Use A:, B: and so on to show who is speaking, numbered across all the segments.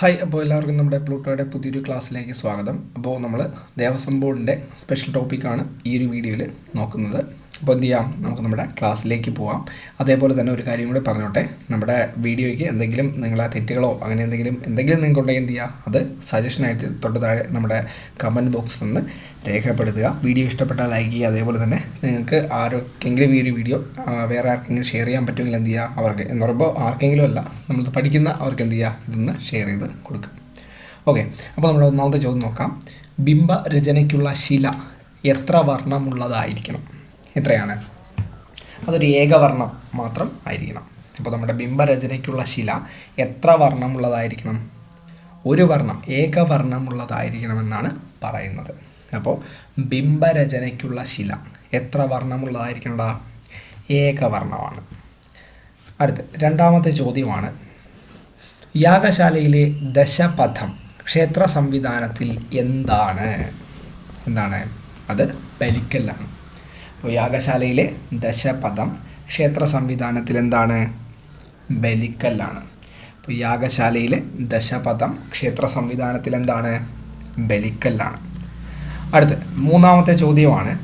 A: Hi അപ്പോൾ എല്ലാവർക്കും നമ്മുടെ പ്ലൂട്ടോയുടെ പുതിയൊരു ക്ലാസ്സിലേക്ക് സ്വാഗതം. അപ്പോൾ നമ്മൾ ദേവസ്വം ബോർഡിന്റെ സ്പെഷ്യൽ ടോപ്പിക്കാണ് ഈ ഒരു വീഡിയോയിൽ നോക്കുന്നത്. അപ്പോൾ എന്ത് ചെയ്യാം? നമുക്ക് നമ്മുടെ ക്ലാസ്സിലേക്ക് പോവാം. അതേപോലെ തന്നെ ഒരു കാര്യം കൂടി പറഞ്ഞോട്ടെ. നമ്മുടെ വീഡിയോയ്ക്ക് എന്തെങ്കിലും നിങ്ങളെ തെറ്റുകളോ അങ്ങനെ എന്തെങ്കിലും എന്തെങ്കിലും നിങ്ങൾക്ക് ഉണ്ടെങ്കിൽ എന്ത് ചെയ്യുക അത് സജഷനായിട്ട് തൊട്ട് താഴെ നമ്മുടെ കമന്റ് ബോക്സിൽ നിന്ന് രേഖപ്പെടുത്തുക. വീഡിയോ ഇഷ്ടപ്പെട്ടാൽ ലൈക്ക് ചെയ്യുക. അതേപോലെ തന്നെ നിങ്ങൾക്ക് ആർക്കെങ്കിലും ഈ ഒരു വീഡിയോ വേറെ ആർക്കെങ്കിലും ഷെയർ ചെയ്യാൻ പറ്റുമെങ്കിൽ എന്ത് ചെയ്യുക അവർക്ക് എന്ന് പറയുമ്പോൾ ആർക്കെങ്കിലും അല്ല നമ്മൾ പഠിക്കുന്ന അവർക്ക് എന്ത് ചെയ്യുക ഇതൊന്ന് ഷെയർ ചെയ്ത് കൊടുക്കുക. ഓക്കെ അപ്പോൾ നമ്മുടെ ഒന്നാമത്തെ ചോദ്യം നോക്കാം. ബിംബ രചനയ്ക്കുള്ള ശില എത്ര വർണമുള്ളതായിരിക്കണം? എത്രയാണ് അതൊരു ഏകവർണം മാത്രം ആയിരിക്കണം. അപ്പോൾ നമ്മുടെ ബിംബരചനയ്ക്കുള്ള ശില എത്ര വർണമുള്ളതായിരിക്കണം? ഒരു വർണം ഏകവർണമുള്ളതായിരിക്കണമെന്നാണ് പറയുന്നത്. അപ്പോൾ ബിംബരചനയ്ക്കുള്ള ശില എത്ര വർണമുള്ളതായിരിക്കണ്ട? ഏകവർണമാണ്. അടുത്ത് രണ്ടാമത്തെ ചോദ്യമാണ്. യാഗശാലയിലെ ദശപഥം ക്ഷേത്ര സംവിധാനത്തിൽ എന്താണ്? എന്താണ്? അത് ബലിക്കല്ലാണ്. അപ്പോൾ യാഗശാലയിലെ ദശപഥം ക്ഷേത്ര സംവിധാനത്തിൽ എന്താണ് ബലിക്കല്ലാണ്. അപ്പോൾ യാഗശാലയിലെ ദശപഥം ക്ഷേത്ര സംവിധാനത്തിൽ എന്താണ് ബലിക്കല്ലാണ്. അടുത്ത് മൂന്നാമത്തെ ചോദ്യമാണ്.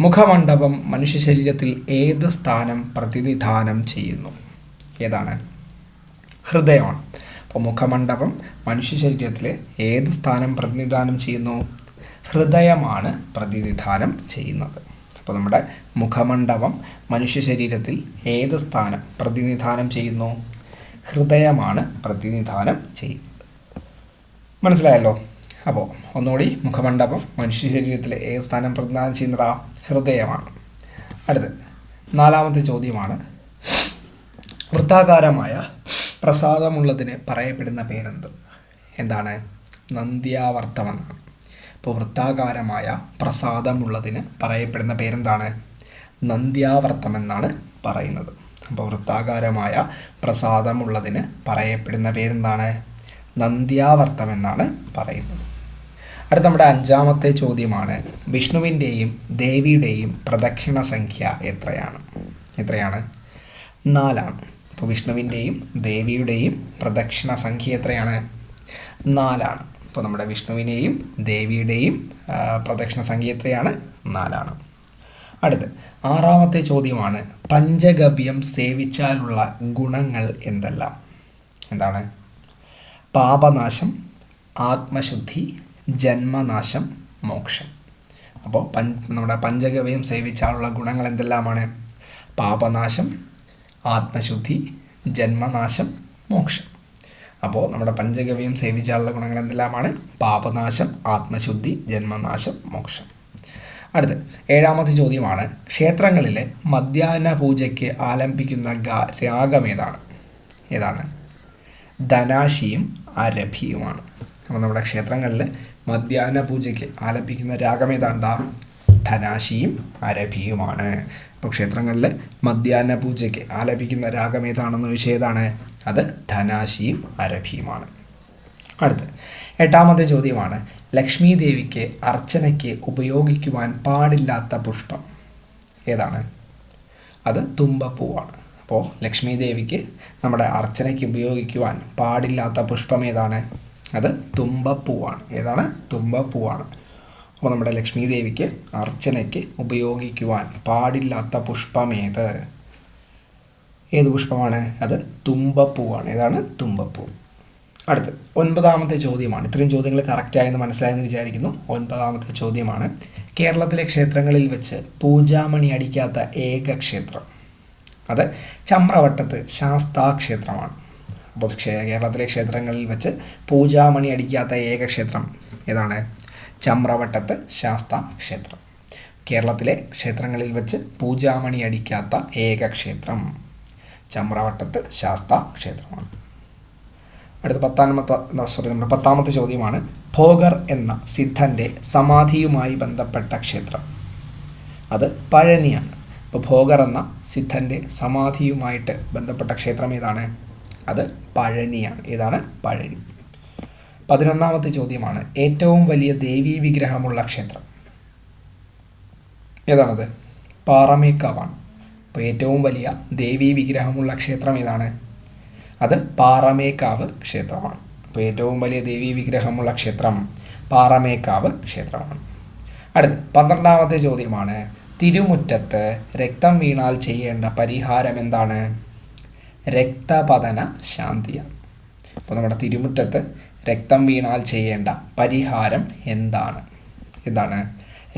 A: മുഖമണ്ഡപം മനുഷ്യ ശരീരത്തിൽ ഏത് സ്ഥാനം പ്രതിനിധാനം ചെയ്യുന്നു? ഏതാണ്? ഹൃദയമാണ്. അപ്പോൾ മുഖമണ്ഡപം മനുഷ്യ ശരീരത്തിലെ ഏത് സ്ഥാനം പ്രതിനിധാനം ചെയ്യുന്നു? ഹൃദയമാണ് പ്രതിനിധാനം ചെയ്യുന്നത്. അപ്പോൾ നമ്മുടെ മുഖമണ്ഡപം മനുഷ്യ ശരീരത്തിൽ ഏത് സ്ഥാനം പ്രതിനിധാനം ചെയ്യുന്നു? ഹൃദയമാണ് പ്രതിനിധാനം ചെയ്യുന്നത്. മനസ്സിലായല്ലോ? അപ്പോൾ ഒന്നുകൂടി മുഖമണ്ഡപം മനുഷ്യ ശരീരത്തിലെ ഏത് സ്ഥാനം പ്രതിനിധാനം ചെയ്യുന്നതാ? ഹൃദയമാണ്. അടുത്ത് നാലാമത്തെ ചോദ്യമാണ്. വൃത്താകാരമായ പ്രസാദമുള്ളതിന് പറയപ്പെടുന്ന പേരെന്ത്? എന്താണ്? നന്ദ്യാവർത്തമെന്നാണ് അപ്പോൾ വൃത്താകാരമായ പ്രസാദമുള്ളതിന് പറയപ്പെടുന്ന പേരെന്താണ്? നന്ദ്യാവർത്തമെന്നാണ് പറയുന്നത്. അപ്പോൾ വൃത്താകാരമായ പ്രസാദമുള്ളതിന് പറയപ്പെടുന്ന പേരെന്താണ്? നന്ദ്യാവർത്തമെന്നാണ് പറയുന്നത്. അടുത്ത നമ്മുടെ അഞ്ചാമത്തെ ചോദ്യമാണ് വിഷ്ണുവിന്റെയും ദേവിയുടെയും പ്രദക്ഷിണ സംഖ്യ എത്രയാണ്? എത്രയാണ്? നാലാണ്. അപ്പോൾ വിഷ്ണുവിന്റെയും ദേവിയുടെയും പ്രദക്ഷിണ സംഖ്യ എത്രയാണ്? നാലാണ്. അപ്പോൾ നമ്മുടെ വിഷ്ണുവിനെയും ദേവിയുടെയും പ്രദക്ഷിണ സംഖ്യ നാലാണ്. അടുത്ത് ആറാമത്തെ ചോദ്യമാണ് പഞ്ചഗവ്യം സേവിച്ചാലുള്ള ഗുണങ്ങൾ എന്തെല്ലാം? എന്താണ്? പാപനാശം ആത്മശുദ്ധി ജന്മനാശം മോക്ഷം. അപ്പോൾ നമ്മുടെ പഞ്ചഗവ്യം സേവിച്ചാലുള്ള ഗുണങ്ങൾ എന്തെല്ലാമാണ്? പാപനാശം ആത്മശുദ്ധി ജന്മനാശം മോക്ഷം. അപ്പോൾ നമ്മുടെ പഞ്ചഗവ്യം സേവിച്ചാലുള്ള ഗുണങ്ങൾ എന്തെല്ലാമാണ് പാപനാശം ആത്മശുദ്ധി ജന്മനാശം മോക്ഷം. അടുത്ത് ഏഴാമത്തെ ചോദ്യമാണ് ക്ഷേത്രങ്ങളിലെ മധ്യാഹ്ന പൂജയ്ക്ക് ആലംബിക്കുന്ന ഗാ- രാഗം ഏതാണ്? ഏതാണ്? ധനാശിയും അരഭിയുമാണ്. അപ്പോൾ നമ്മുടെ ക്ഷേത്രങ്ങളിൽ മധ്യാഹ്ന പൂജയ്ക്ക് ആലപിക്കുന്ന രാഗം ഏതാണ്ടാ ധനാശിയും അരഭിയുമാണ്. അപ്പോൾ ക്ഷേത്രങ്ങളിൽ മധ്യാഹ്ന പൂജയ്ക്ക് ആലപിക്കുന്ന രാഗം ഏതാണെന്ന് ചോദിച്ചാൽ ഏതാണ്? അത് ധനാശിയും അരഭിയുമാണ്. അടുത്ത് എട്ടാമത്തെ ചോദ്യമാണ് ലക്ഷ്മി ദേവിക്ക് അർച്ചനയ്ക്ക് ഉപയോഗിക്കുവാൻ പാടില്ലാത്ത പുഷ്പം ഏതാണ്? അത് തുമ്പപ്പൂവാണ്. അപ്പോൾ ലക്ഷ്മി ദേവിക്ക് നമ്മുടെ അർച്ചനയ്ക്ക് ഉപയോഗിക്കുവാൻ പാടില്ലാത്ത പുഷ്പം ഏതാണ്? അത് തുമ്പപ്പൂവാണ്. ഏതാണ്? തുമ്പപ്പൂവാണ്. അപ്പോൾ നമ്മുടെ ലക്ഷ്മി ദേവിക്ക് അർച്ചനയ്ക്ക് ഉപയോഗിക്കുവാൻ പാടില്ലാത്ത പുഷ്പം ഏത് പുഷ്പമാണ്? അത് തുമ്പപ്പൂവാണ്. ഏതാണ്? തുമ്പപ്പൂ. അടുത്ത് ഒൻപതാമത്തെ ചോദ്യമാണ്. ഇത്രയും ചോദ്യങ്ങൾ കറക്റ്റായെന്ന് മനസ്സിലായെന്ന് വിചാരിക്കുന്നു. ഒൻപതാമത്തെ ചോദ്യമാണ്. കേരളത്തിലെ ക്ഷേത്രങ്ങളിൽ വെച്ച് പൂജാമണി അടിക്കാത്ത ഏക ക്ഷേത്രം. അത് ചമ്രവട്ടത്ത് ശാസ്താ ക്ഷേത്രമാണ് അപ്പോൾ കേരളത്തിലെ ക്ഷേത്രങ്ങളിൽ വെച്ച് പൂജാമണി അടിക്കാത്ത ഏക ക്ഷേത്രം ഏതാണ്? ചമ്രവട്ടത്ത് ശാസ്താ ക്ഷേത്രം കേരളത്തിലെ ക്ഷേത്രങ്ങളിൽ വെച്ച് പൂജാമണി അടിക്കാത്ത ഏക ക്ഷേത്രം. ചമ്രവട്ടത്ത് ശാസ്ത ക്ഷേത്രമാണ്. അടുത്ത പത്താമത്തെ സോറി നമ്മുടെ പത്താമത്തെ ചോദ്യമാണ് ഭോഗർ എന്ന സിദ്ധന്റെ സമാധിയുമായി ബന്ധപ്പെട്ട ക്ഷേത്രം. അത് പഴനിയാണ്. ഇപ്പോൾ ഭോഗർ എന്ന സിദ്ധന്റെ സമാധിയുമായിട്ട് ബന്ധപ്പെട്ട ക്ഷേത്രം ഏതാണ്? അത് പഴനിയാണ്. ഏതാണ്? പഴനി. പതിനൊന്നാമത്തെ ചോദ്യമാണ് ഏറ്റവും വലിയ ദേവീ വിഗ്രഹമുള്ള ക്ഷേത്രം. ഏതാണത്? പാറമേക്കാവാണ്. അപ്പോൾ ഏറ്റവും വലിയ ദേവീ വിഗ്രഹമുള്ള ക്ഷേത്രം ഏതാണ്? അത് പാറമേക്കാവ് ക്ഷേത്രമാണ്. അപ്പോൾ ഏറ്റവും വലിയ ദേവീ വിഗ്രഹമുള്ള ക്ഷേത്രം പാറമേക്കാവ് ക്ഷേത്രമാണ്. അടുത്ത് പന്ത്രണ്ടാമത്തെ ചോദ്യമാണ് തിരുമുറ്റത്ത് രക്തം വീണാൽ ചെയ്യേണ്ട പരിഹാരം എന്താണ്? രക്തപതന ശാന്തിയാണ് അപ്പോൾ നമ്മുടെ തിരുമുറ്റത്ത് രക്തം വീണാൽ ചെയ്യേണ്ട പരിഹാരം എന്താണ്? എന്താണ്?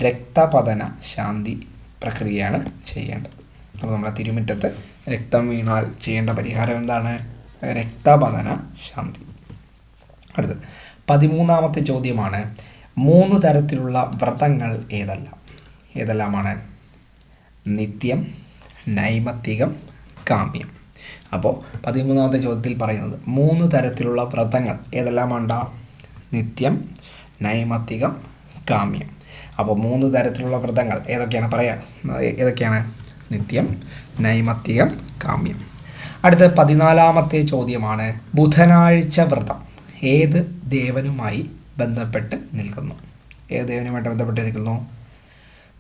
A: രക്തപതന ശാന്തി പ്രക്രിയയാണ് ചെയ്യേണ്ടത്. അപ്പോൾ നമ്മുടെ തിരുമുറ്റത്ത് രക്തം വീണാൽ ചെയ്യേണ്ട പരിഹാരം എന്താണ്? രക്തപതന ശാന്തി. അടുത്ത് പതിമൂന്നാമത്തെ ചോദ്യമാണ് മൂന്ന് തരത്തിലുള്ള വ്രതങ്ങൾ ഏതെല്ലാം? ഏതെല്ലാമാണ്? നിത്യം നൈമത്തികം കാമ്യം. അപ്പോൾ പതിമൂന്നാമത്തെ ചോദ്യത്തിൽ പറയുന്നത് മൂന്ന് തരത്തിലുള്ള വ്രതങ്ങൾ ഏതെല്ലാമാണ്ട? നിത്യം നൈമത്തികം കാമ്യം. അപ്പോൾ മൂന്ന് തരത്തിലുള്ള വ്രതങ്ങൾ ഏതൊക്കെയാണ്? പറയാ. ഏതൊക്കെയാണ്? നിത്യം നൈമത്തികം കാമ്യം. അടുത്ത പതിനാലാമത്തെ ചോദ്യമാണ് ബുധനാഴ്ച വ്രതം. ഏത് ദേവനുമായി ബന്ധപ്പെട്ട് നിൽക്കുന്നു? ഏത് ദേവനുമായിട്ട് ബന്ധപ്പെട്ട് നിൽക്കുന്നു?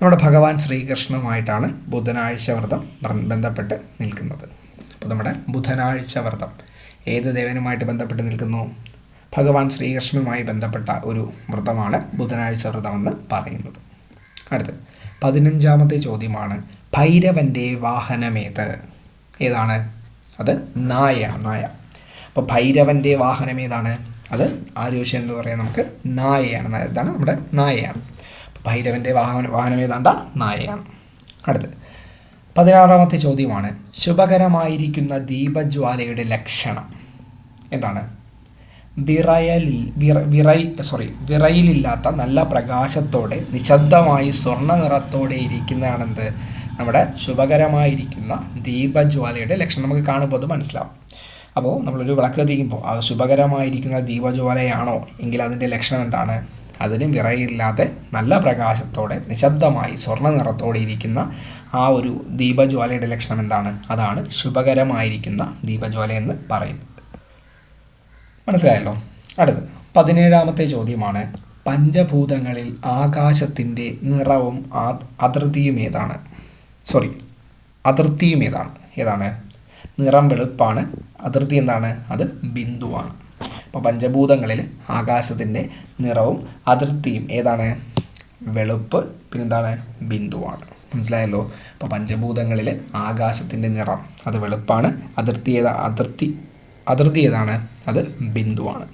A: നമ്മുടെ ഭഗവാൻ ശ്രീകൃഷ്ണനുമായിട്ടാണ് ബുധനാഴ്ച വ്രതം ബന്ധപ്പെട്ട് നിൽക്കുന്നത്. അപ്പോൾ നമ്മുടെ ബുധനാഴ്ച വ്രതം ഏത് ദേവനുമായിട്ട് ബന്ധപ്പെട്ട് നിൽക്കുന്നു? ഭഗവാൻ ശ്രീകൃഷ്ണനുമായി ബന്ധപ്പെട്ട ഒരു വ്രതമാണ് ബുധനാഴ്ച വ്രതമെന്ന് പറയുന്നത്. അടുത്ത് പതിനഞ്ചാമത്തെ ചോദ്യമാണ് ഭൈരവന്റെ വാഹനമേത്? ഏതാണ്? അത് നായയാണ് നായ. അപ്പോൾ ഭൈരവന്റെ വാഹനം ഏതാണ്? അത് ആരോഗ്യം എന്ന് പറയാൻ നമുക്ക്. നായയാണ്. നായ- ഇതാണ് നമ്മുടെ നായയാണ്. ഭൈരവന്റെ വാഹന വാഹനം ഏതാണ്ട? നായയാണ്. അടുത്ത് പതിനാറാമത്തെ ചോദ്യമാണ്. ശുഭകരമായിരിക്കുന്ന ദീപജ്വാലയുടെ ലക്ഷണം എന്താണ്? വിറയലിൽ വിറ വിറയി സോറി വിറയിലില്ലാത്ത നല്ല പ്രകാശത്തോടെ നിശബ്ദമായി സ്വർണ നിറത്തോടെ ഇരിക്കുന്നതാണെന്ത് നമ്മുടെ ശുഭകരമായിരിക്കുന്ന ദീപജ്വാലയുടെ ലക്ഷണം നമുക്ക് കാണുമ്പോൾ അത് മനസ്സിലാവും. അപ്പോൾ നമ്മളൊരു വിളക്ക് കത്തിക്കുമ്പോൾ അത് ശുഭകരമായിരിക്കുന്ന ദീപജ്വാലയാണോ? എങ്കിൽ അതിന്റെ ലക്ഷണം എന്താണ്? അതിന് വിറയില്ലാതെ നല്ല പ്രകാശത്തോടെ നിശബ്ദമായി സ്വർണ നിറത്തോടെ ഇരിക്കുന്ന ആ ഒരു ദീപജ്വാലയുടെ ലക്ഷണം എന്താണ്? അതാണ് ശുഭകരമായിരിക്കുന്ന ദീപജ്വാല എന്ന് പറയുന്നത്. മനസ്സിലായല്ലോ? അടുത്ത് പതിനേഴാമത്തെ ചോദ്യമാണ്. പഞ്ചഭൂതങ്ങളിൽ ആകാശത്തിന്റെ നിറവും അതിർത്തിയും ഏതാണ്? സോറി അതിർത്തിയും ഏതാണ്? ഏതാണ്? നിറം വെളുപ്പാണ്. അതിർത്തി എന്താണ്? അത് ബിന്ദുവാണ്. അപ്പോൾ പഞ്ചഭൂതങ്ങളിൽ ആകാശത്തിന്റെ നിറവും അതിർത്തിയും ഏതാണ്? വെളുപ്പ് പിന്നെന്താണ്? ബിന്ദുവാണ്. മനസ്സിലായല്ലോ? അപ്പോൾ പഞ്ചഭൂതങ്ങളിൽ ആകാശത്തിന്റെ നിറം അത് വെളുപ്പാണ്. അതിർത്തി ഏതാ? അതിർത്തി അതിർത്തി ഏതാണ്? അത് ബിന്ദുവാണ്.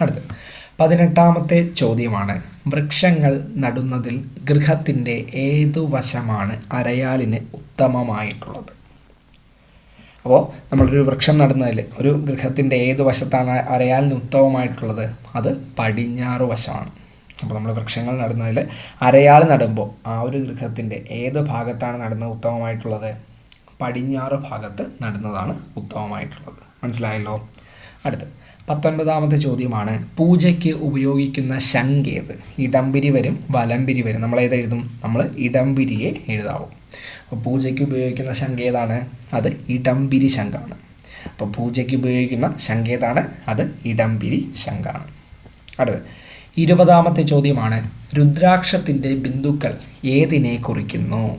A: അടുത്ത് പതിനെട്ടാമത്തെ ചോദ്യമാണ്. വൃക്ഷങ്ങൾ നടുന്നതിൽ ഗൃഹത്തിന്റെ ഏതു വശമാണ് അരയാലിന് ഉത്തമമായിട്ടുള്ളത്? അപ്പോൾ നമ്മളൊരു വൃക്ഷം നടുന്നതിൽ ഒരു ഗൃഹത്തിന്റെ ഏത് വശത്താണ് അരയാലിന് ഉത്തമമായിട്ടുള്ളത്? അത് പടിഞ്ഞാറ് വശമാണ്. അപ്പോൾ നമ്മൾ വൃക്ഷങ്ങൾ നടുന്നതിൽ അരയാൽ നടുമ്പോൾ ആ ഒരു ഗൃഹത്തിന്റെ ഏത് ഭാഗത്താണ് നടുന്നത് ഉത്തമമായിട്ടുള്ളത്? പടിഞ്ഞാറ് ഭാഗത്ത് നടുന്നതാണ് ഉത്തമമായിട്ടുള്ളത്. മനസ്സിലായല്ലോ? അടുത്ത് പത്തൊൻപതാമത്തെ ചോദ്യമാണ് പൂജയ്ക്ക് ഉപയോഗിക്കുന്ന ശങ്കേത് ഇടംപിരി വരും വലംപിരി വരും. നമ്മൾ ഏത് എഴുതും? നമ്മൾ ഇടംപിരിയെ എഴുതാവും. അപ്പോൾ പൂജയ്ക്ക് ഉപയോഗിക്കുന്ന ശങ്കേതാണ് അത് ഇടംപിരി ശങ്കാണ് അപ്പോൾ പൂജയ്ക്ക് ഉപയോഗിക്കുന്ന ശങ്കേതാണ് അത് ഇടംപിരി ശങ്കാണ് അടുത്തത്. ഇരുപതാമത്തെ ചോദ്യമാണ് രുദ്രാക്ഷത്തിന്റെ ബിന്ദുക്കൾ ഏതിനെ കുറിക്കുന്നു?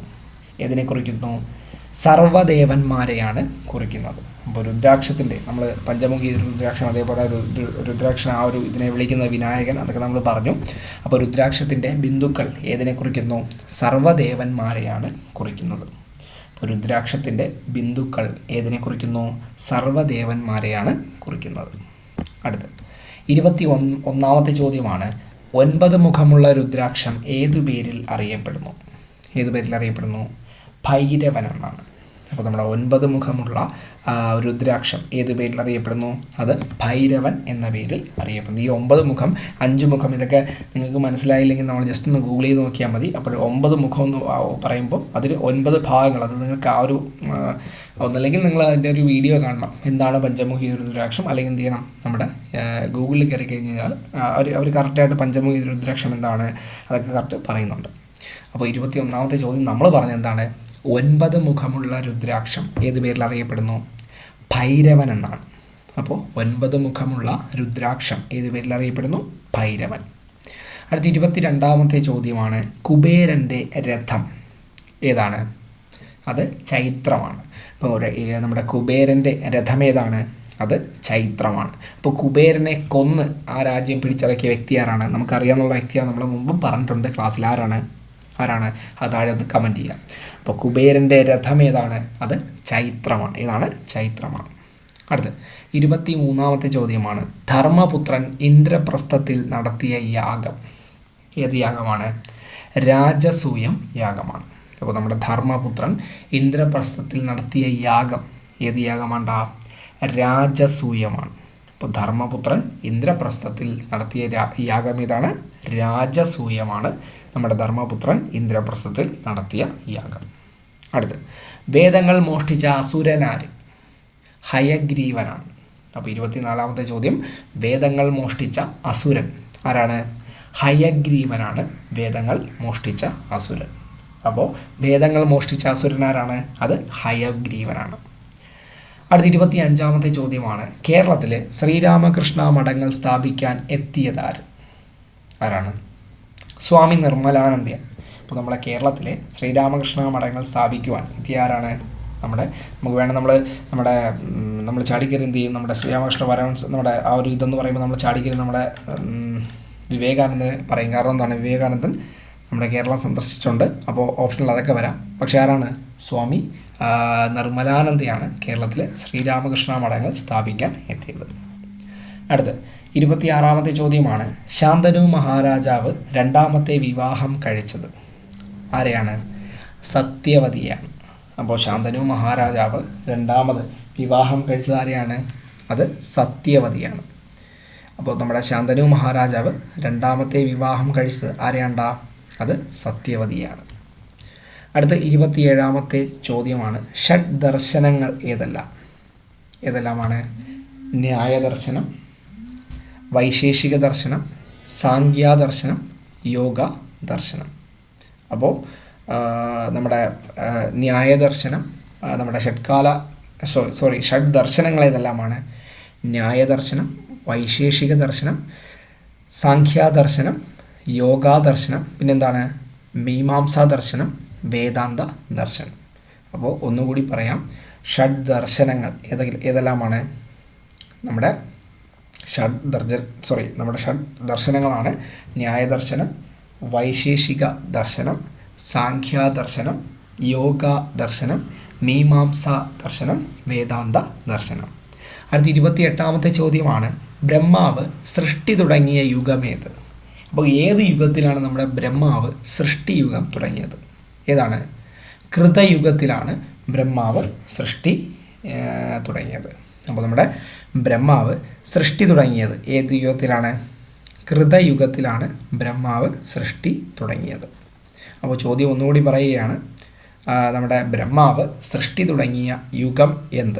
A: ഏതിനെ കുറിക്കുന്നു? സർവദേവന്മാരെയാണ് കുറിക്കുന്നത്. അപ്പോൾ രുദ്രാക്ഷത്തിന്റെ നമ്മൾ പഞ്ചമുഖി രുദ്രാക്ഷം അതേപോലെ രുദ്രാക്ഷൻ ആ ഒരു ഇതിനെ വിളിക്കുന്ന വിനായകൻ അതൊക്കെ നമ്മൾ പറഞ്ഞു. അപ്പോൾ രുദ്രാക്ഷത്തിന്റെ ബിന്ദുക്കൾ ഏതിനെ കുറിക്കുന്നു? സർവദേവന്മാരെയാണ് കുറിക്കുന്നത്. രുദ്രാക്ഷത്തിന്റെ ബിന്ദുക്കൾ ഏതിനെ കുറിക്കുന്നു? സർവദേവന്മാരെയാണ് കുറിക്കുന്നത്. അടുത്ത്. ഇരുപത്തി ഒന്ന് ഒന്നാമത്തെ ചോദ്യമാണ് ഒൻപത് മുഖമുള്ള രുദ്രാക്ഷം ഏതു പേരിൽ അറിയപ്പെടുന്നു? ഏതു പേരിൽ അറിയപ്പെടുന്നു? ഭൈരവൻ എന്നാണ് അപ്പോൾ നമ്മുടെ ഒൻപത് മുഖമുള്ള രുദ്രാക്ഷം ഏത് പേരിൽ അറിയപ്പെടുന്നു? അത് ഭൈരവൻ എന്ന പേരിൽ അറിയപ്പെടുന്നു. ഈ ഒമ്പത് മുഖം അഞ്ച് മുഖം ഇതൊക്കെ നിങ്ങൾക്ക് മനസ്സിലായില്ലെങ്കിൽ നമ്മൾ ജസ്റ്റ് ഒന്ന് ഗൂഗിൾ ചെയ്ത് നോക്കിയാൽ മതി. അപ്പോൾ ഒമ്പത് മുഖം എന്ന് പറയുമ്പോൾ അതിൽ ഒൻപത് ഭാഗങ്ങൾ അത് നിങ്ങൾക്ക് ആ ഒരു ഒന്നല്ലെങ്കിൽ നിങ്ങൾ അതിന്റെ ഒരു വീഡിയോ കാണണം. എന്താണ് പഞ്ചമുഖി രുദ്രാക്ഷം അല്ലെങ്കിൽ എന്ത് ചെയ്യണം? നമ്മുടെ ഗൂഗിളിൽ കയറി കഴിഞ്ഞാൽ അവർ അവർ കറക്റ്റായിട്ട് പഞ്ചമുഖി രുദ്രാക്ഷം എന്താണ്? അതൊക്കെ കറക്റ്റ് പറയുന്നുണ്ട്. അപ്പോൾ ഇരുപത്തി ഒന്നാമത്തെ ചോദ്യം നമ്മൾ പറഞ്ഞ എന്താണ്? ഒൻപത് മുഖമുള്ള രുദ്രാക്ഷം ഏത് പേരിൽ അറിയപ്പെടുന്നു? ഭൈരവൻ എന്നാണ്. അപ്പോൾ ഒൻപത് മുഖമുള്ള രുദ്രാക്ഷം ഏത് പേരിൽ അറിയപ്പെടുന്നു? ഭൈരവൻ. അടുത്ത ഇരുപത്തി രണ്ടാമത്തെ ചോദ്യമാണ് കുബേരന്റെ രഥം ഏതാണ്? അത് ചൈത്രമാണ്. അപ്പോൾ നമ്മുടെ കുബേരന്റെ രഥം ഏതാണ്? അത് ചൈത്രമാണ്. അപ്പോൾ കുബേരനെ കൊന്ന് ആ രാജ്യം പിടിച്ചിറക്കിയ വ്യക്തി ആരാണ്? നമുക്കറിയാവുന്ന വ്യക്തിയാണ് നമ്മൾ മുമ്പും പറഞ്ഞിട്ടുണ്ട്. ക്ലാസ്സിൽ ആരാണ്? ആരാണ്? അത് താഴെ ഒന്ന് കമന്റ് ചെയ്യാം അപ്പോൾ കുബേരന്റെ രഥം ഏതാണ്? അത് ചൈത്രമാണ്. ഏതാണ്? ചൈത്രമാണ്. അടുത്ത് ഇരുപത്തി മൂന്നാമത്തെ ചോദ്യമാണ്. ധർമ്മപുത്രൻ ഇന്ദ്രപ്രസ്ഥത്തിൽ നടത്തിയ യാഗം ഏത് യാഗമാണ്? രാജസൂയം യാഗമാണ്. അപ്പോൾ നമ്മുടെ ധർമ്മപുത്രൻ ഇന്ദ്രപ്രസ്ഥത്തിൽ നടത്തിയ യാഗം ഏത് യാഗമാണ്ട? രാജസൂയമാണ്. അപ്പോൾ ധർമ്മപുത്രൻ ഇന്ദ്രപ്രസ്ഥത്തിൽ നടത്തിയ യാഗം ഏതാണ്? രാജസൂയമാണ്. നമ്മുടെ ധർമ്മപുത്രൻ ഇന്ദ്രപ്രസ്ഥത്തിൽ നടത്തിയ യാഗം. അടുത്ത്. വേദങ്ങൾ മോഷ്ടിച്ച അസുരനാര്? ഹയഗ്രീവനാണ്. അപ്പോൾ ഇരുപത്തിനാലാമത്തെ ചോദ്യം. വേദങ്ങൾ മോഷ്ടിച്ച അസുരൻ. ആരാണ്? ഹയഗ്രീവനാണ്. വേദങ്ങൾ മോഷ്ടിച്ച അസുരൻ. അപ്പോൾ വേദങ്ങൾ മോഷ്ടിച്ച അസുരനാരാണ് അത് ഹയഗ്രീവനാണ്. അടുത്ത ഇരുപത്തി അഞ്ചാമത്തെ ചോദ്യമാണ്. കേരളത്തിൽ ശ്രീരാമകൃഷ്ണ മഠങ്ങൾ സ്ഥാപിക്കാൻ എത്തിയതാര് ആരാണ്? സ്വാമി നിർമ്മലാനന്ദൻ. അപ്പോൾ നമ്മുടെ കേരളത്തിൽ ശ്രീരാമകൃഷ്ണ മഠങ്ങൾ സ്ഥാപിക്കുവാൻ എത്തിയ നമ്മുടെ നമുക്ക് വേണം നമ്മൾ നമ്മുടെ നമ്മൾ ചാടിക്കരി എന്ത് ചെയ്യും? നമ്മുടെ ശ്രീരാമകൃഷ്ണ പരമഹംസ നമ്മുടെ ആ ഒരു ഇതെന്ന് പറയുമ്പോൾ നമ്മൾ ചാടിക്കരി നമ്മുടെ വിവേകാനന്ദന് പറയും. കാരണം എന്താണ്? വിവേകാനന്ദൻ നമ്മുടെ കേരളം സന്ദർശിച്ചുണ്ട് അപ്പോൾ ഓപ്ഷനിൽ അതൊക്കെ വരാം. പക്ഷേ ആരാണ്? സ്വാമി നിർമ്മലാനന്ദയാണ് കേരളത്തിലെ ശ്രീരാമകൃഷ്ണ മഠങ്ങൾ സ്ഥാപിക്കാൻ എത്തിയത്. അടുത്ത് ഇരുപത്തിയാറാമത്തെ ചോദ്യമാണ് ശാന്തനു മഹാരാജാവ് രണ്ടാമത്തെ വിവാഹം കഴിച്ചത്. ആരെയാണ്? സത്യവതിയാണ്. അപ്പോൾ ശാന്തനു മഹാരാജാവ് രണ്ടാമത് വിവാഹം കഴിച്ചത് ആരെയാണ്? അത് സത്യവതിയാണ്. അപ്പോൾ നമ്മുടെ ശാന്തനു മഹാരാജാവ് രണ്ടാമത്തെ വിവാഹം കഴിച്ചത് ആരെയാണ്ടാ? അത് സത്യവതിയാണ്. അടുത്ത ഇരുപത്തിയേഴാമത്തെ ചോദ്യമാണ് ഷഡ് ദർശനങ്ങൾ ഏതെല്ലാം? ഏതെല്ലാമാണ്? ന്യായദർശനം വൈശേഷിക ദർശനം സാങ്ക്യാദർശനം യോഗ ദർശനം അപ്പോൾ നമ്മുടെ ന്യായ ന്യായദർശനം നമ്മുടെ ഷഡ്കാല സോറി സോറി ഷഡ് ദർശനങ്ങൾ ഏതെല്ലാമാണ് ന്യായദർശനം വൈശേഷിക ദർശനം സാഖ്യാദർശനം യോഗാദർശനം പിന്നെന്താണ്? മീമാംസാ ദർശനം വേദാന്ത ദർശനം. അപ്പോൾ ഒന്നുകൂടി പറയാം ഷഡ് ദർശനങ്ങൾ ഏതെങ്കിലും ഏതെല്ലാമാണ്? നമ്മുടെ ഷഡ് ദർജ സോറി നമ്മുടെ ഷഡ് ദർശനങ്ങളാണ് ന്യായദർശനം വൈശേഷിക ദർശനം സാഖ്യാദർശനം യോഗ ദർശനം മീമാംസ ദർശനം വേദാന്ത ദർശനം. അടുത്ത ഇരുപത്തി എട്ടാമത്തെ ചോദ്യമാണ് ബ്രഹ്മാവ് സൃഷ്ടി തുടങ്ങിയ യുഗമേത് അപ്പോൾ ഏത് യുഗത്തിലാണ് നമ്മുടെ ബ്രഹ്മാവ് സൃഷ്ടി യുഗം തുടങ്ങിയത്? ഏതാണ്? കൃതയുഗത്തിലാണ് ബ്രഹ്മാവ് സൃഷ്ടി തുടങ്ങിയത്. അപ്പോൾ നമ്മുടെ ബ്രഹ്മാവ് സൃഷ്ടി തുടങ്ങിയത് ഏത് യുഗത്തിലാണ്? കൃതയുഗത്തിലാണ് ബ്രഹ്മാവ് സൃഷ്ടി തുടങ്ങിയത്. അപ്പോൾ ചോദ്യം ഒന്നുകൂടി പറയുകയാണ് നമ്മുടെ ബ്രഹ്മാവ് സൃഷ്ടി തുടങ്ങിയ യുഗം എന്ത്?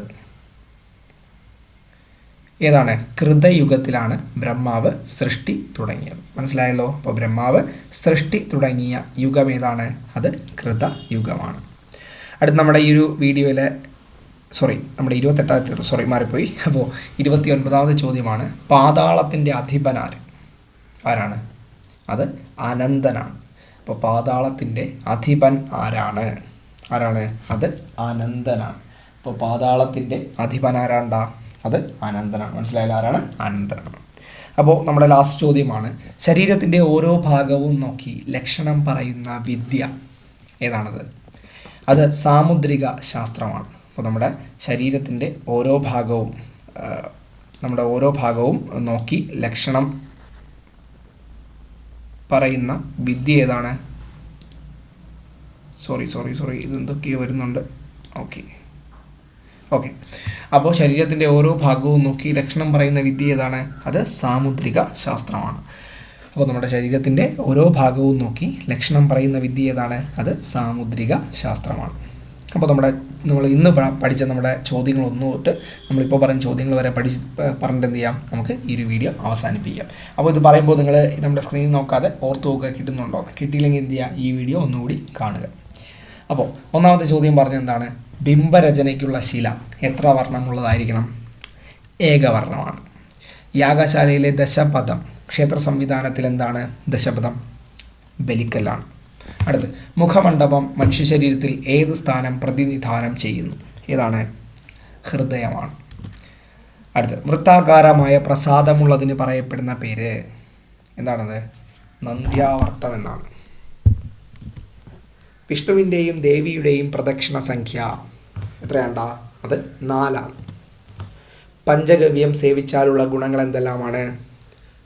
A: ഏതാണ്? കൃതയുഗത്തിലാണ് ബ്രഹ്മാവ് സൃഷ്ടി തുടങ്ങിയത്. മനസ്സിലായല്ലോ? അപ്പോൾ ബ്രഹ്മാവ് സൃഷ്ടി തുടങ്ങിയ യുഗം ഏതാണ്? അത് കൃതയുഗമാണ്. അടുത്ത നമ്മുടെ ഈ ഒരു വീഡിയോയിലെ സോറി നമ്മുടെ ഇരുപത്തെട്ടാമത്തെ സോറി മാറിപ്പോയി. അപ്പോൾ ഇരുപത്തി ഒൻപതാമത്തെ ചോദ്യമാണ് പാതാളത്തിന്റെ അധിപനാര്? ആരാണ്? അത് അനന്തനാണ് അപ്പോൾ പാതാളത്തിന്റെ അധിപൻ ആരാണ്? ആരാണ്? അത് അനന്തനാണ് അപ്പോൾ പാതാളത്തിന്റെ അധിപൻ ആരാണ്ടാ? അത് അനന്തനാണ് മനസ്സിലായാലും ആരാണ്? അനന്തനാണ് അപ്പോൾ നമ്മുടെ ലാസ്റ്റ് ചോദ്യമാണ് ശരീരത്തിന്റെ ഓരോ ഭാഗവും നോക്കി ലക്ഷണം പറയുന്ന വിദ്യ ഏതാണത്? അത് സാമുദ്രിക ശാസ്ത്രമാണ്. അപ്പോൾ നമ്മുടെ ശരീരത്തിന്റെ ഓരോ ഭാഗവും നമ്മുടെ ഓരോ ഭാഗവും നോക്കി ലക്ഷണം പറയുന്ന വിദ്യ ഏതാണ്? സോറി സോറി സോറി ഇതെന്തൊക്കെയോ വരുന്നുണ്ട്. ഓക്കെ ഓക്കെ അപ്പോൾ ശരീരത്തിന്റെ ഓരോ ഭാഗവും നോക്കി ലക്ഷണം പറയുന്ന വിദ്യ ഏതാണ്? അത് സാമുദ്രിക ശാസ്ത്രമാണ്. അപ്പോൾ നമ്മുടെ ശരീരത്തിന്റെ ഓരോ ഭാഗവും നോക്കി ലക്ഷണം പറയുന്ന വിദ്യ ഏതാണ്? അത് സാമുദ്രിക ശാസ്ത്രമാണ്. അപ്പോൾ നമ്മുടെ നമ്മൾ ഇന്ന് പഠിച്ച നമ്മുടെ ചോദ്യങ്ങൾ ഒന്ന് തൊട്ട് നമ്മളിപ്പോൾ പറഞ്ഞ ചോദ്യങ്ങൾ വരെ പഠിച്ച് പറഞ്ഞിട്ട് എന്ത് ചെയ്യാം? നമുക്ക് ഈ ഒരു വീഡിയോ അവസാനിപ്പിക്കാം. അപ്പോൾ ഇത് പറയുമ്പോൾ നിങ്ങൾ നമ്മുടെ സ്ക്രീൻ നോക്കാതെ ഓർത്ത് നോക്കുക കിട്ടുന്നുണ്ടോ? കിട്ടിയില്ലെങ്കിൽ എന്ത് ചെയ്യുക ഈ വീഡിയോ ഒന്നുകൂടി കാണുക. അപ്പോൾ ഒന്നാമത്തെ ചോദ്യം പറഞ്ഞെന്താണ് ബിംബരചനയ്ക്കുള്ള ശില എത്ര വർണമുള്ളതായിരിക്കണം? ഏകവർണമാണ്. യാഗശാലയിലെ ദശപഥം ക്ഷേത്ര സംവിധാനത്തിൽ എന്താണ് ദശപഥം? ബലിക്കല്ലാണ്. അടുത്ത് മുഖമണ്ഡപം മനുഷ്യശരീരത്തിൽ ഏത് സ്ഥാനം പ്രതിനിധാനം ചെയ്യുന്നു? ഏതാണ്? ഹൃദയമാണ്. അടുത്ത് വൃത്താകാരമായ പ്രസാദമുള്ളതിന് പറയപ്പെടുന്ന പേര് എന്താണത്? നന്ദ്യാവർത്തം എന്നാണ്. വിഷ്ണുവിന്റെയും ദേവിയുടെയും പ്രദക്ഷിണ സംഖ്യ എത്രയാണ്ട? അത് നാലാണ്. പഞ്ചഗവ്യം സേവിച്ചാലുള്ള ഗുണങ്ങൾ എന്തെല്ലാമാണ്?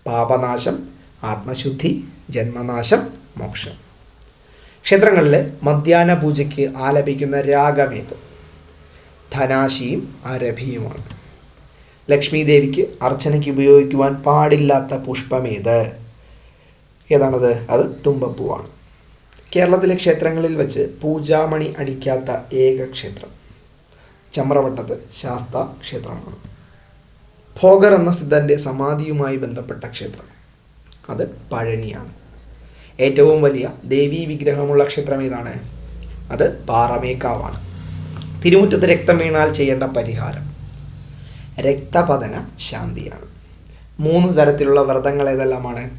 A: പാപനാശം ആത്മശുദ്ധി ജന്മനാശം മോക്ഷം. ക്ഷേത്രങ്ങളിൽ മധ്യാഹ്ന പൂജയ്ക്ക് ആലപിക്കുന്ന രാഗമേത് ധനാശിയും അരഭിയുമാണ്. ലക്ഷ്മി ദേവിക്ക് അർച്ചനയ്ക്ക് ഉപയോഗിക്കുവാൻ പാടില്ലാത്ത പുഷ്പമേത്? ഏതാണത്? അത് തുമ്പപ്പൂവാണ്. കേരളത്തിലെ ക്ഷേത്രങ്ങളിൽ വെച്ച് പൂജാമണി അടിക്കാത്ത ഏക ക്ഷേത്രം. ചമ്രവട്ടത്ത് ശാസ്ത ക്ഷേത്രമാണ്. ഭോഗർ എന്ന സിദ്ധന്റെ സമാധിയുമായി ബന്ധപ്പെട്ട ക്ഷേത്രം. അത് പഴനിയാണ്. ഏറ്റവും വലിയ ദേവീ വിഗ്രഹമുള്ള ക്ഷേത്രം ഏതാണ്? അത് പാറമേക്കാവാണ്. തിരുമുറ്റത്ത് രക്തം വീണാൽ ചെയ്യേണ്ട പരിഹാരം. രക്തപതന ശാന്തിയാണ്. മൂന്ന് തരത്തിലുള്ള വ്രതങ്ങൾ ഏതെല്ലാമാണ്?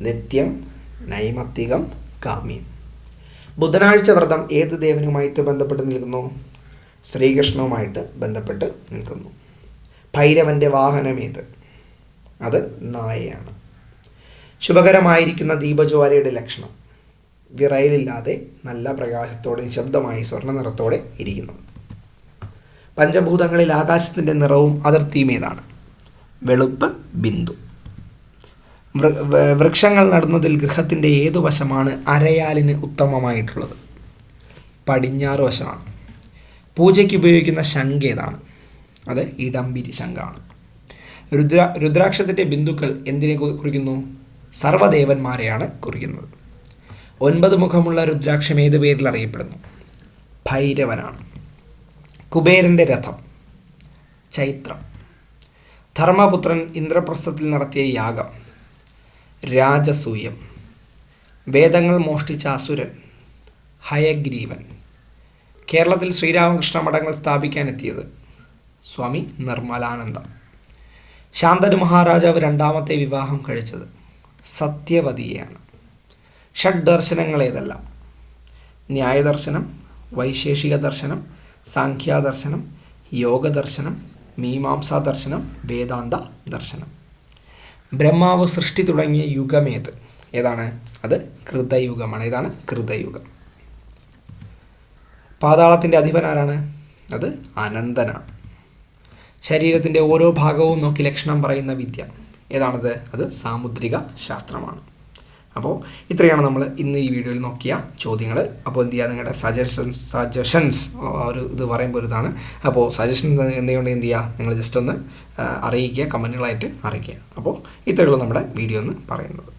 A: നിത്യം നൈമത്തികം കാമ്യം ബുധനാഴ്ച വ്രതം ഏത് ദേവനുമായിട്ട് ബന്ധപ്പെട്ട് നിൽക്കുന്നു? ശ്രീകൃഷ്ണവുമായിട്ട് ബന്ധപ്പെട്ട് നിൽക്കുന്നു. ഭൈരവന്റെ വാഹനം ഏത്? അത് നായയാണ്. ശുഭകരമായിരിക്കുന്ന ദീപജ്വാലയുടെ ലക്ഷണം വിറയലില്ലാതെ നല്ല പ്രകാശത്തോടെ നിശബ്ദമായി സ്വർണ നിറത്തോടെ ഇരിക്കുന്നു. പഞ്ചഭൂതങ്ങളിൽ ആകാശത്തിന്റെ നിറവും അതിർത്തിയും ഏതാണ് വെളുപ്പ് ബിന്ദു. വൃക്ഷങ്ങൾ നടുന്നതിൽ ഗൃഹത്തിന്റെ ഏതു വശമാണ് അരയാലിന് ഉത്തമമായിട്ടുള്ളത്? പടിഞ്ഞാറ് വശമാണ്. പൂജയ്ക്ക് ഉപയോഗിക്കുന്ന ശംഖ് ഏതാണ്? അത് ഇടംബിരി ശംഖാണ്. രുദ്ര രുദ്രാക്ഷത്തിന്റെ ബിന്ദുക്കൾ എന്തിനെ കുറിക്കുന്നു? സർവദേവന്മാരെയാണ് കുറിക്കുന്നത് ഒൻപത് മുഖമുള്ള രുദ്രാക്ഷം ഏത് പേരിൽ അറിയപ്പെടുന്നു? ഭൈരവനാണ്. കുബേരന്റെ രഥം. ചൈത്രം. ധർമ്മപുത്രൻ ഇന്ദ്രപ്രസ്ഥത്തിൽ നടത്തിയ യാഗം. രാജസൂയം. വേദങ്ങൾ മോഷ്ടിച്ച അസുരൻ. ഹയഗ്രീവൻ. കേരളത്തിൽ ശ്രീരാമകൃഷ്ണ മഠങ്ങൾ സ്ഥാപിക്കാനെത്തിയത് സ്വാമി നിർമ്മലാനന്ദ. ശാന്തനു മഹാരാജാവ് രണ്ടാമത്തെ വിവാഹം കഴിച്ചത് സത്യവതിയെയാണ്. ഷഡ് ദർശനങ്ങൾ ഏതെല്ലാം ന്യായദർശനം വൈശേഷിക ദർശനം സാഖ്യാദർശനം യോഗദർശനം മീമാംസാ ദർശനം വേദാന്ത ദർശനം. ബ്രഹ്മാവ് സൃഷ്ടി തുടങ്ങിയ യുഗമേത് ഏതാണ്? അത് കൃതയുഗമാണ്. ഏതാണ്? കൃതയുഗം. പാതാളത്തിന്റെ അധിപൻ ആരാണ്? അത് അനന്തനാണ്. ശരീരത്തിന്റെ ഓരോ ഭാഗവും നോക്കി ലക്ഷണം പറയുന്ന വിദ്യ. ഏതാണത്? അത് സാമുദ്രിക ശാസ്ത്രമാണ്. അപ്പോൾ ഇത്രയാണ് നമ്മൾ ഇന്ന് ഈ വീഡിയോയിൽ നോക്കിയ ചോദ്യങ്ങൾ അപ്പോൾ എന്ത് ചെയ്യുക നിങ്ങളുടെ സജഷൻസ് സജഷൻസ് ഒരു ഇത് പറയുമ്പോൾ ഇതാണ്. അപ്പോൾ സജഷൻ എന്തുകൊണ്ട് എന്ത് ചെയ്യുക നിങ്ങൾ ജസ്റ്റ് ഒന്ന് അറിയിക്കുക കമന്റുകളായിട്ട് അറിയിക്കുക. അപ്പോൾ ഇത്രയുള്ളൂ നമ്മുടെ വീഡിയോ എന്ന് പറയുന്നത്.